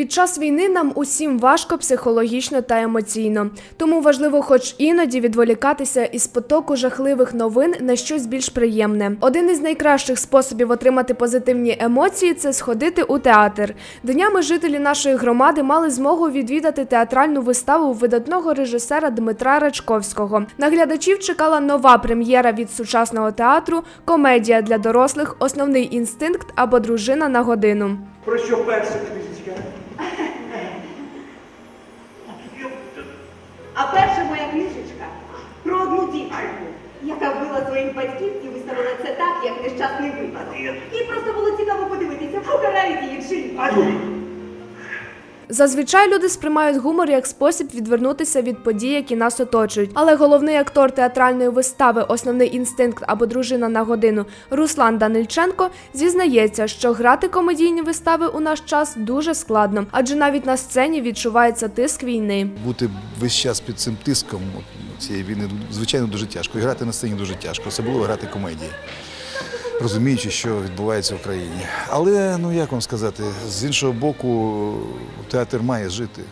Під час війни нам усім важко психологічно та емоційно. Тому важливо, хоч іноді відволікатися із потоку жахливих новин на щось більш приємне. Один із найкращих способів отримати позитивні емоції це сходити у театр. Днями жителі нашої громади мали змогу відвідати театральну виставу видатного режисера Дмитра Рачковського. На глядачів чекала нова прем'єра від сучасного театру, комедія для дорослих, основний інстинкт або дружина на годину. Про що перша вбила своїх батьків і виставила це так, як нещасний випадок. Їй просто було цікаво подивитися, покарають її чи ні. Зазвичай люди сприймають гумор як спосіб відвернутися від подій, які нас оточують. Але головний актор театральної вистави, основний інстинкт або дружина на годину Руслан Данильченко зізнається, що грати комедійні вистави у наш час дуже складно, адже навіть на сцені відчувається тиск війни. бути весь час під цим тиском цієї війни звичайно дуже тяжко. І грати на сцені дуже тяжко, особливо грати комедії, розуміючи, що відбувається в Україні. Але ну як вам сказати, з іншого боку, театр має жити.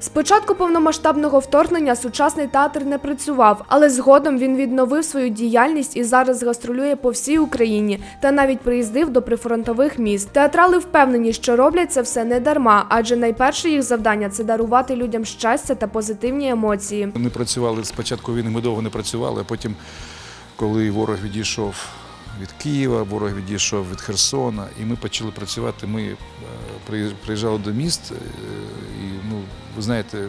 З початку повномасштабного вторгнення сучасний театр не працював, але згодом він відновив свою діяльність і зараз гастролює по всій Україні та навіть приїздив до прифронтових міст. Театрали впевнені, що роблять це все не дарма, адже найперше їх завдання це дарувати людям щастя та позитивні емоції. Ми працювали з початку війни, ми довго не працювали, а потім, коли ворог відійшов від Києва, ворог відійшов від Херсона, і ми почали працювати. Ми е, приїжджали до міст, е, ви знаєте,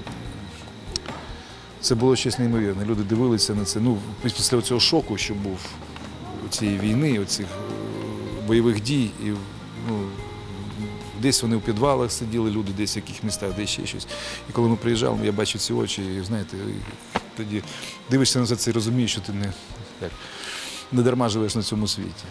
це було щось неймовірне. Люди дивилися на це. Ну, після цього шоку, що був цієї війни, оцих е, бойових дій, і ну, десь вони в підвалах сиділи, люди десь в яких містах, десь ще щось. І коли ми приїжджали, я бачив ці очі, і знаєте, тоді дивишся на це і розумієш, що ти не, не дарма живеш на цьому світі.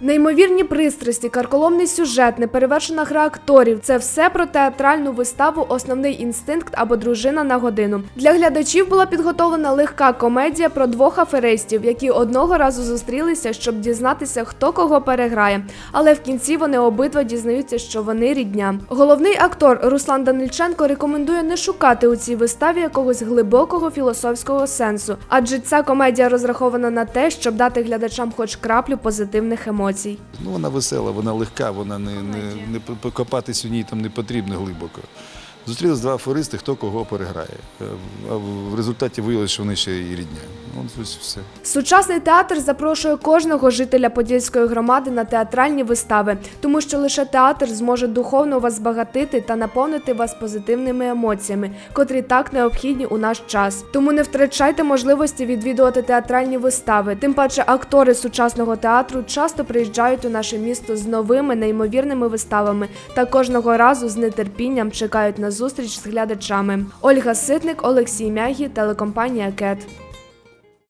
Неймовірні пристрасті, карколомний сюжет, неперевершена гра акторів це все про театральну виставу Основний інстинкт або дружина на годину. Для глядачів була підготовлена легка комедія про двох аферистів, які одного разу зустрілися, щоб дізнатися, хто кого переграє. Але в кінці вони обидва дізнаються, що вони рідня. Головний актор Руслан Данильченко рекомендує не шукати у цій виставі якогось глибокого філософського сенсу, адже ця комедія розрахована на те, щоб дати глядачам хоч краплю позитивних емоцій. Ну, вона весела, вона легка, вона не, не, не покопатись у ній там не потрібно глибоко. Зустрілись два афористи, хто кого переграє. Е, А в результаті виявилося, що вони ще і рідня. Ну, ось все. Сучасний театр запрошує кожного жителя Подільської громади на театральні вистави, тому що лише театр зможе духовно вас збагатити та наповнити вас позитивними емоціями, котрі так необхідні у наш час. Тому не втрачайте можливості відвідувати театральні вистави. Тим паче актори сучасного театру часто приїжджають у наше місто з новими неймовірними виставами та кожного разу з нетерпінням чекають на зустріч з глядачами. Ольга Ситник, Олексій Мягі, телекомпанія Кет.